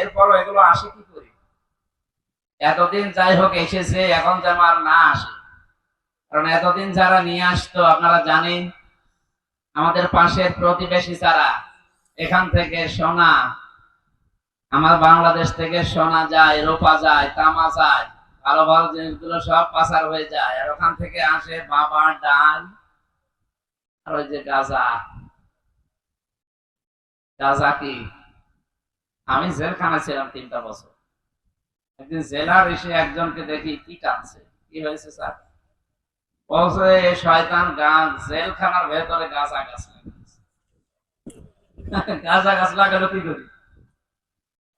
এরপরও এগুলো আসে কি করে? এতদিন যাই হোক এসেছে, এখন যেন আর না আসে। কারণ এতদিন যারা নিয়ে আসতো, আপনারা জানেন, আমাদের পাশের প্রতিবেশী যারা, এখান থেকে সোনা, আমার বাংলাদেশ থেকে সোনা যায়, রোপা যায়, তামা যায়, ভালো ভালো জিনিসগুলো সব পাচার হয়ে যায়। আর ওখান থেকে আসে বাবা ডাল, আর ওই যে গাজা। গাজা কি? আমি জেলখানা ছিলাম তিনটা বছর। একদিন জেলার এসে একজনকে দেখি, কি টানছে? কি হয়েছে স্যার? বলছে শয়তান গাছ, জেলখানার ভেতরে গাছ লাগাচ্ছে গাছা গাছ লাগালো কি করি?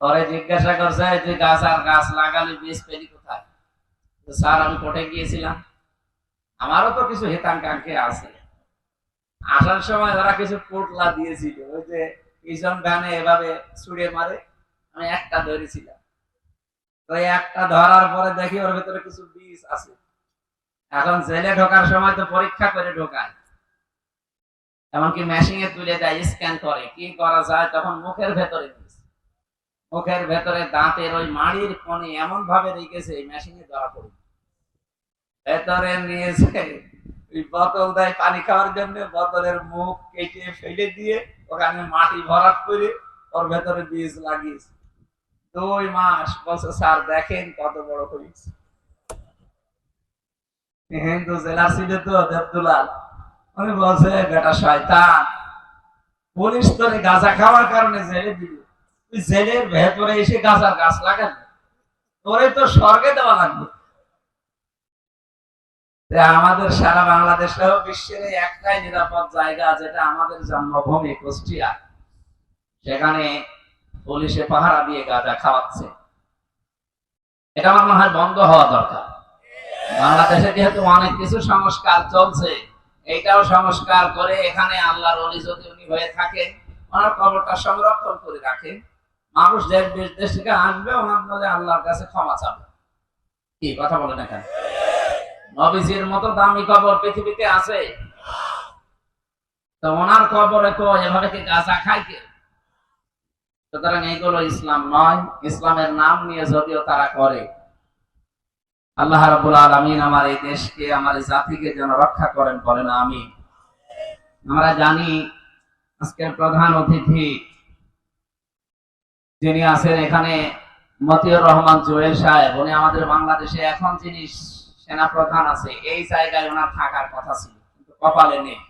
পরে জিজ্ঞাসা করছে যে গাছ আর গাছ লাগালে বীজ পেলি কোথায়? স্যার, আমি কোর্টে গিয়েছিলাম। আমারও তো কিছু হেতাঙ্কাঙ্ক্ষে আছে। আসার সময় তারা কিছু পোটলা দিয়েছিল, ওই যে পিছন গানে এভাবে ছুড়ে মারে, আমি একটা ধরেছিলাম। তো একটা ধরার পরে দেখি ওর ভেতরে কিছু বীজ আছে। এখন জেলে ঢোকার সময় তো পরীক্ষা করে ঢোকায়। এমনকি মেশিনে তুলে দেয় স্ক্যান করে, কি করা যায় তখন মুখের ভেতরে মুখের ভেতরে দাঁতের ওই মাড়ির কোণে এমন ভাবে রেখেছে মেশিনে ধরা পড়ে। ভেতরে নিয়েছে বোতল দেয় পানি খাওয়ার জন্য, বোতলের মুখ কেটে ফেলে দিয়ে ওখানে মাটি ভরাট করে ওর ভেতরে বীজ লাগিয়েছে। দুই মাস বলছে, স্যার, দেখেন কত বড় হয়েছে। হিন্দু জেলা ছিল তো, দেবদুলাল। উনি বলছে, বেটা শয়তান, পুলিশ গাঁজা খাওয়ার কারণে জেলে দিল তুই জেলের ভেতরে এসে গাঁজার গাছ লাগাবি। তোরে তো স্বর্গে দেওয়া লাগবে। আমাদের সারা বাংলাদেশেও বিশ্বের একটাই নিরাপদ জায়গা যেটা আমাদের জন্মভূমি কুষ্টিয়া। সেখানে পুলিশে পাহারা দিয়ে গাঁজা খাওয়াচ্ছে। এটা আমার মনে হয় বন্ধ হওয়া দরকার। বাংলাদেশে যেহেতু অনেক কিছু সংস্কার চলছে, এইটাও সংস্কার করে এখানে আল্লাহর অলি যদি উনি হয়ে থাকেন, ওনার কবরটা সংরক্ষণ করে রাখেন। মানুষ দেশ দেশ দেশ থেকে আসবে ওনার আল্লাহর কাছে ক্ষমা চাবে। কি, কথা বলেন এখানে নবীজির মতো দামি কবর পৃথিবীতে আছে। তো ওনার কবরে তো এভাবে কি গাঁজা খায় কে সুতরাং এইগুলো ইসলাম নয়। ইসলামের নাম নিয়ে যদিও তারা করে। আল্লাহ রাব্বুল আলামিন আমার এই দেশকে, আমার এই জাতিকে যেন রক্ষা করেন, বলেন আমি আমরা জানি আজকের প্রধান অতিথি যিনি আছেন এখানে মতিউর রহমান জুয়েল সাহেব, উনি আমাদের বাংলাদেশে এখন যিনি সেনা প্রধান আছে, এই জায়গায় ওনার থাকার কথা ছিল, কিন্তু কপালে নেই।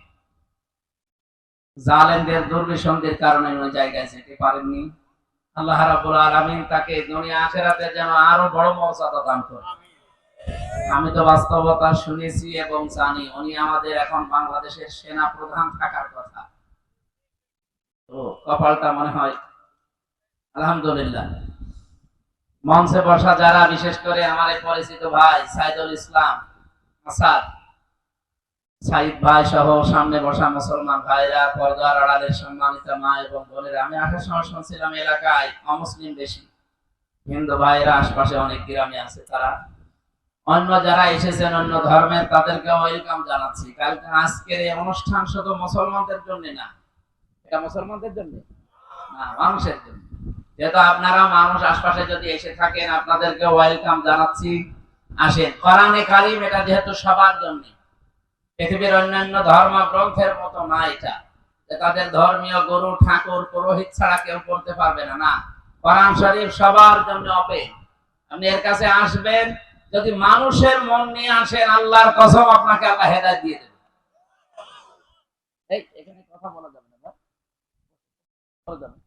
জালেমদের দুর্বিসন্ধির কারণে ওই জায়গায় যেতে পারেননি। আল্লাহ রাব্বুল আলামিন তাকে দুনিয়া আখেরাতে যেন আরও বড় মর্যাদা দান করে আমি তো বাস্তবতা শুনেছি এবং জানি, উনি আমাদের এখন বাংলাদেশের সেনা প্রধান থাকার কথা। তো কপালটা মনে হয়, আলহামদুলিল্লাহ। মঞ্চে বসা যারা, বিশেষ করে আমার পরিচিত ভাই সাইদুল ইসলাম সাইদ ভাই সহ সামনে বসা মুসলমান ভাইরা, পর্দার আড়ালের সম্মানিত মা এবং আমি শুনছিলাম এলাকায় অমুসলিম বেশি। হিন্দু ভাইরা, আশপাশে অনেক গ্রামে আছে তারা। অন্য যারা এসেছেন, অন্য ধর্মের তাদেরকে ওয়েলকাম জানাচ্ছি। কালকে আজকের এই অনুষ্ঠান শুধু মুসলমানদের জন্য না, এটা মুসলমানদের জন্য না, মানুষের জন্য। যেহেতু আপনারা মানুষ আশপাশে যদি এসে থাকেন, আপনাদেরকে ওয়েলকাম জানাচ্ছি। আসেন। কোরআনে কারিম এটা যেহেতু সবার জন্য। পৃথিবীর অন্যান্য ধর্ম গ্রন্থের মতো না এটা। তাদের ধর্মীয় গুরু, ঠাকুর, পুরোহিত ছাড়া কেউ পড়তে পারবে না না। কোরআন শরীফ সবার জন্য অপে আপনি এর কাছে আসবেন, যদি মানুষের মন নিয়ে আসেন, আল্লাহর কসম আপনাকে আল্লাহ হেদায়েত দিয়ে দেবে। এই, এখানে কথা বলা যাবে না বলা যাবে না?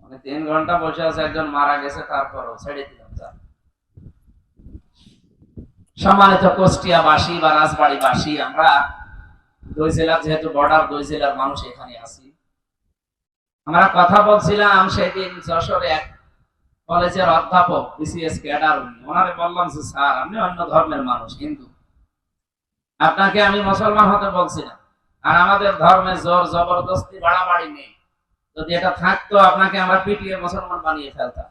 মানে তিন ঘণ্টা বসে আছে, একজন মারা গেছে, তারপরও ছেড়ে দিলাম। সম্মানিত বা রাজবাড়িবাসী, আমরা দুই জেলার, যেহেতু বর্ডার দুই জেলার মানুষ এখানে আছি। আমরা কথা বলছিলাম সেদিন যশোরে এক কলেজের অধ্যাপক, বিসিএস ক্যাডার ওনারে বললাম যে, স্যার, আপনি অন্য ধর্মের মানুষ, হিন্দু। আপনাকে আমি মুসলমান হতে বলছি না। আর আমাদের ধর্মে জোর জবরদস্তি বাড়াবাড়ি নেই। যদি এটা থাকতো, আপনাকে আমরা পিটিয়ে মুসলমান বানিয়ে ফেলতাম।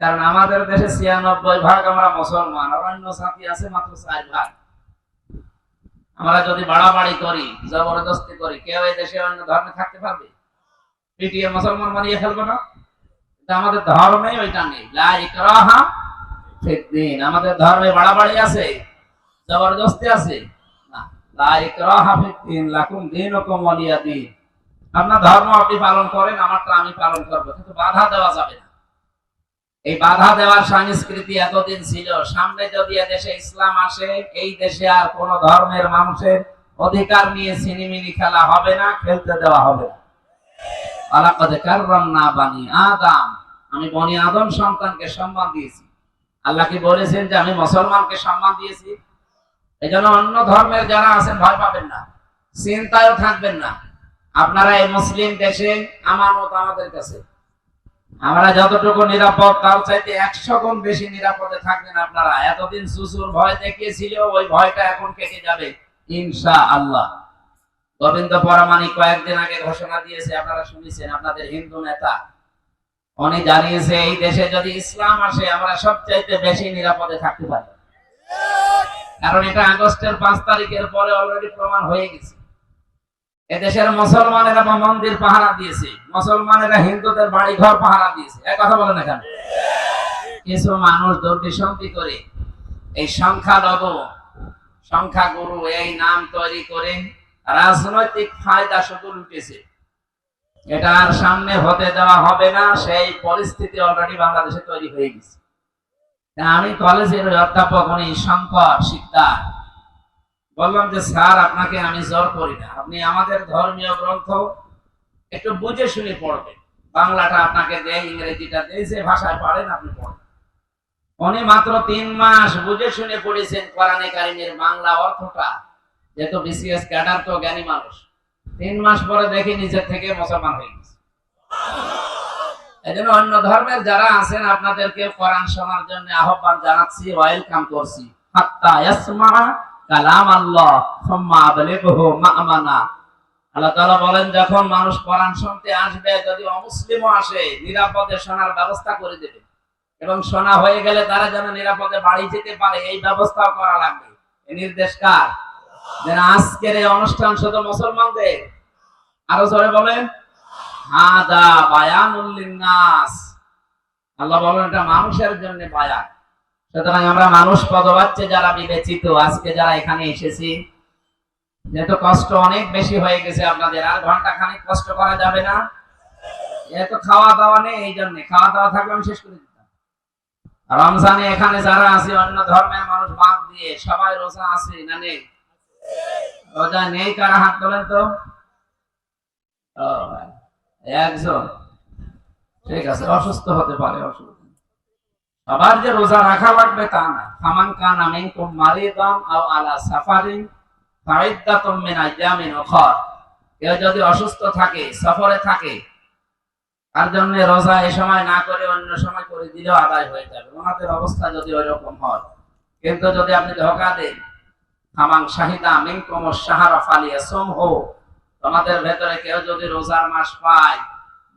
কারণ আমাদের দেশে ছিয়ানব্বই ভাগ আমরা মুসলমান, আর অন্য জাতি আছে মাত্র চার ভাগ। আমরা যদি বাড়াবাড়ি করি, জবরদস্তি করি, কেউ এই দেশে অন্য ধর্মে থাকতে পারবে? পিটিয়ে মুসলমান বানিয়ে ফেলব না? আমাদের ধর্মে ওইটা নেই। আমাদের ধর্মে বাড়াবাড়ি আছে, জবরদস্তি আছে। আপনার ধর্ম আপনি পালন করেন, আমারটা আমি পালন করব, কিন্তু বাধা দেওয়া যাবে না। এই বাধা দেওয়ার সংস্কৃতি এতদিন ছিল, সামনে যদি দেশে ইসলাম আসে, এই দেশে আর কোন ধর্মের মানুষের অধিকার নিয়ে সিনিমিনি খেলা হবে না, খেলতে দেওয়া হবে বানি আদম। আমি বনি আদম সন্তানকে সম্মান দিয়েছি। আল্লাহ কি বলেছেন যে আমি মুসলমানকে সম্মান দিয়েছি? এই জন্য অন্য ধর্মের যারা আছেন ভয় পাবেন না, চিন্তায়ও থাকবেন না। আপনারা এই মুসলিম দেশে আমানত আমাদের কাছে। আমরা যতটুকু নিরাপদ, তার চাইতে একশো গুণ বেশি নিরাপদে থাকবেন আপনারা। এতদিন সুসুর ভয় দেখিয়েছিল, ওই ভয়টা এখন কেটে যাবে ইনশা আল্লাহ গোবিন্দ পরামানিক কয়েকদিন আগে ঘোষণা দিয়েছে, আপনারা শুনেছেন, আপনাদের হিন্দু নেতা। উনি জানিয়েছে, এই দেশে যদি ইসলাম আসে, আমরা সবচাইতে বেশি নিরাপদে থাকতে পারি। কারণ এটা আগস্টের পাঁচ তারিখের পরে অলরেডি প্রমাণ হয়ে গেছে। এদেশের মুসলমানেরা বা মন্দির পাহারা দিয়েছে। মুসলমানেরা হিন্দুদের বাড়ি ঘর পাহারা দিয়েছে। এক কথা বলেন এখানে। কিছু মানুষ দুর্বিসন্ধি করে এই সংখ্যালঘু, সংখ্যাগুরু এই নাম তৈরি করে রাজনৈতিক ফায়দা শুধু লুটেছে। এটা আর সামনে হতে দেওয়া হবে না, সেই পরিস্থিতি অলরেডি বাংলাদেশে তৈরি হয়ে গেছে। আমি কলেজের অধ্যাপক উনি শঙ্কর শিকদার। বললাম যে, স্যার, আপনাকে আমি জোর করি না। আপনি আমাদের ধর্মীয় গ্রন্থ একটু বুঝে শুনে পড়বেন। বাংলাটা আপনাকে দেয়, ইংরেজিটা দেয়, যে ভাষায় পারেন আপনি পড়েন। উনি মাত্র তিন মাস বুঝে শুনে পড়েছেন কোরআনে কারিমের বাংলা অর্থটা। যেহেতু বিসিএস ক্যাডার তো জ্ঞানী মানুষ। তিন মাস পরে দেখি নিজের থেকে মুসলমান হয়ে গেছে। এই জন্য অন্য ধর্মের যারা আছেন, আপনাদেরকে কোরআন শোনার জন্য আহ্বান জানাচ্ছি ওয়েলকাম করছি। হাত্তা ইয়াসমা কালাম আল্লাহ সুম্মা আবলিগহু মা'মানা। আল্লাহ তাআলা বলেন, যখন মানুষ কোরআন শুনতে আসবে, যদি অমুসলিমও আসে, নিরাপদে শোনার ব্যবস্থা করে দেবে। এবং শোনা হয়ে গেলে তারা যেন নিরাপদে বাড়ি যেতে পারে, এই ব্যবস্থাও করা লাগবে। এই নির্দেশ কার? যেন আজকের এই অনুষ্ঠান শুধু মুসলমানদের। আরও জোরে বলেন। হাদা আল্লাহ বলেন, এটা মানুষের জন্য বায়ান। সুতরাং আমরা মানুষ যারা বিবেচিত, আজকে যারা এখানে এসেছি যেহেতু কষ্ট অনেক বেশি হয়ে গেছে আপনাদের। আর ঘণ্টা খানিক কষ্ট করা যাবে না। এত খাওয়া দাওয়া নেই এই জন্য। খাওয়া দাওয়া থাকলে আমি শেষ করে দিতাম। রমজানে এখানে যারা আছে, অন্য ধর্মের মানুষ বাদ দিয়ে, সবাই রোজা আছে না নেই? রোজা নেই কারা? হাত তোলেন তো। একজন। ঠিক আছে, অসুস্থ হতে পারে, অসুস্থ। সবার যে রোজা রাখা লাগবে তা না। ফামান কানা মিনকুম মারিদান আও আলা উখর। কেউ যদি অসুস্থ থাকে, সফরে থাকে, তার জন্য রোজা এই সময় না করে অন্য সময় করে দিলেও আদায় হয়ে যাবে। ওনাদের অবস্থা যদি ওই রকম হয়, কিন্তু যদি আপনি ধোকা দেন, ফামান শাহিদা মিনকুম শাহরা ফালিয়া সুমহু তোমাদের ভেতরে কেউ যদি রোজার মাস পায়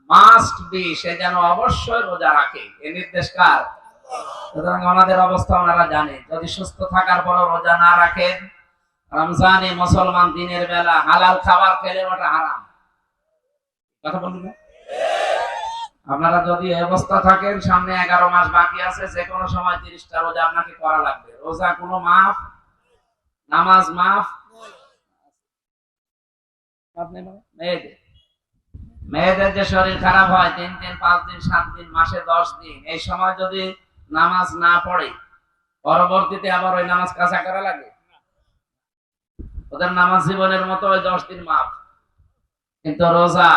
মাস্ট বি সে যেন অবশ্যই রোজা রাখে। এ নির্দেশ কার? সুতরাং ওনাদের অবস্থা ওনারা জানে। যদি সুস্থ থাকার পরও রোজা না রাখেন, রমজানে মুসলমান দিনের বেলা হালাল খাবার খেলে ওটা হারাম। কথা বলুন? আপনারা যদি অবস্থা থাকেন, সামনে এগারো মাস বাকি আছে, যে কোনো সময় তিরিশটা রোজা আপনাকে করা লাগবে। রোজা কোনো মাফ? নামাজ মাফ? মেয়েদের। মেয়েদের যে শরীর খারাপ হয়, তিন দিন, পাঁচ দিন, সাত দিন, মাসে দশ দিন, এই সময় যদি নামাজ না পড়ে, পরবর্তীতে আবার ওই নামাজ কাঁচা করা লাগে? ওদের নামাজ জীবনের মতো ওই দশ দিন মাপ কিন্তু রোজা,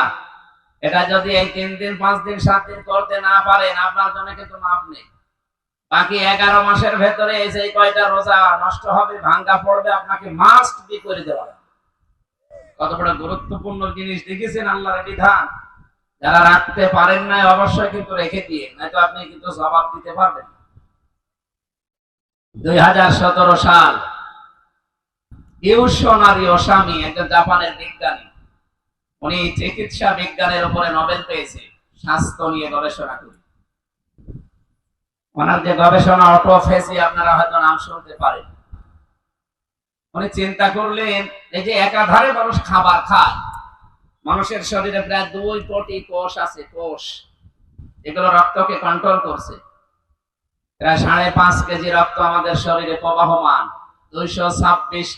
এটা যদি এই তিন দিন, পাঁচ দিন, সাত দিন করতে না পারেন, আপনার জন্য কিন্তু মাপ নেই। বাকি এগারো মাসের ভেতরে এই যে কয়টা রোজা নষ্ট হবে, ভাঙ্গা পড়বে, আপনাকে মাস্ট বি করে দেওয়া। কত বড় গুরুত্বপূর্ণ জিনিস দেখেছেন আল্লাহর বিধান। যারা রাখতে পারেন না অবশ্যই কিন্তু রেখে দিয়ে, নয়তো আপনি কিন্তু জবাব দিতে পারবেন দুই হাজার সতেরো সাল ইউশনারি ওসামি, একজন জাপানের বিজ্ঞানী, উনি চিকিৎসা বিজ্ঞানের উপরে নোবেল পেয়েছে, স্বাস্থ্য নিয়ে গবেষণা করে। ওনার যে গবেষণা অটোফেসি আপনারা হয়তো নাম শুনতে পারেন। উনি চিন্তা করলেন, এই যে একাধারে মানুষ খাবার খায়। মানুষের শরীরে প্রায় দুই কোটি কোষ আছে, কোষ। এগুলো রক্তকে কন্ট্রোল করছে। প্রায় সাড়ে পাঁচ কেজি রক্ত আমাদের শরীরে প্রবাহমান। দুইশো ছাব্বিশ